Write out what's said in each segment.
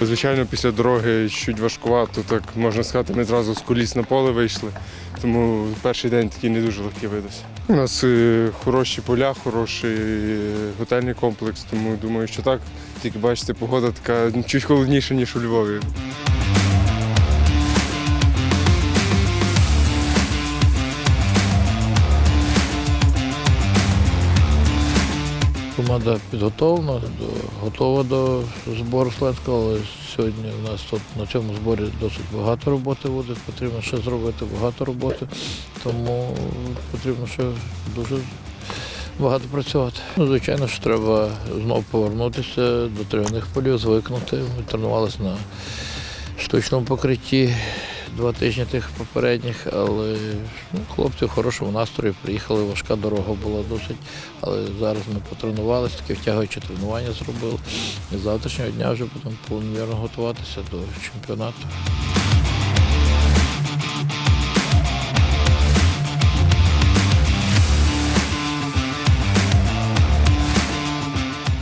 Звичайно, після дороги чуть важкувато, так можна сказати, ми зразу з коліс на поле вийшли. Тому перший день такий не дуже легкий видався. У нас е, хороші поля, хороший е, готельний комплекс, тому думаю, що так. Тільки бачите, погода така чуть холодніша, ніж у Львові. Команда підготовлена, готова до збору Словенського, але сьогодні у нас тут на цьому зборі досить багато роботи буде. Потрібно ще зробити багато роботи, тому потрібно ще дуже багато працювати. Ну, звичайно, що треба знову повернутися до трав'яних полів, звикнути. Ми тренувалися на штучному покритті два тижні тих попередніх, але ну, хлопці в хорошому настрої приїхали, важка дорога була досить. Але зараз ми потренувалися, таке втягуючи тренування зробили. І з завтрашнього дня вже будемо повномірно готуватися до чемпіонату.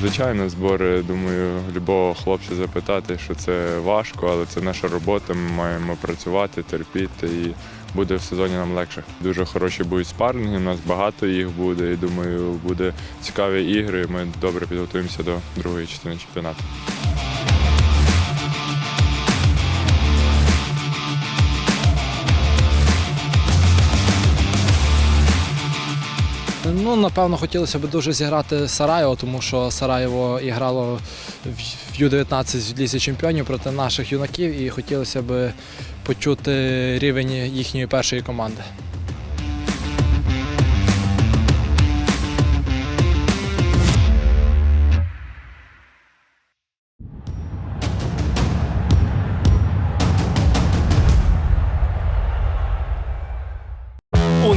Звичайно, збори, думаю, любого хлопця запитати, що це важко, але це наша робота. Ми маємо працювати, терпіти і буде в сезоні нам легше. Дуже хороші будуть спарринги, у нас багато їх буде. І думаю, буде цікаві ігри. Ми добре підготуємося до другої частини чемпіонату. Ну, напевно, хотілося б дуже зіграти Сараєво, тому що Сараєво і грало в Ю-19 в лісі чемпіонів проти наших юнаків, і хотілося б почути рівень їхньої першої команди.